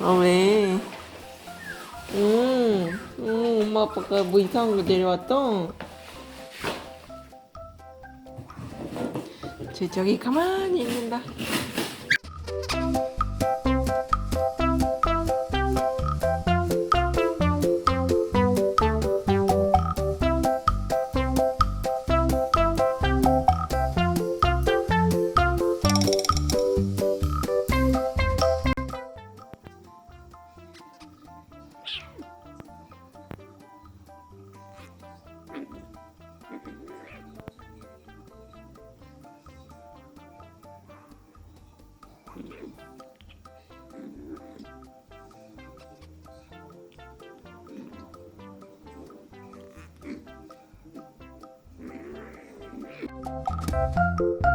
아 왜? 음, 음, 엄마 아빠가 뭐 이상한 거 내려왔어? 쟤 저기 가만히 있는다. 잘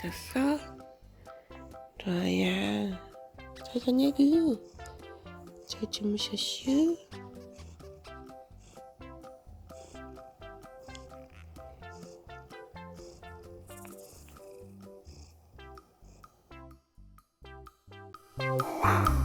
잤어? 라야 잘 잤냐고? 잘 주무셨슈? 와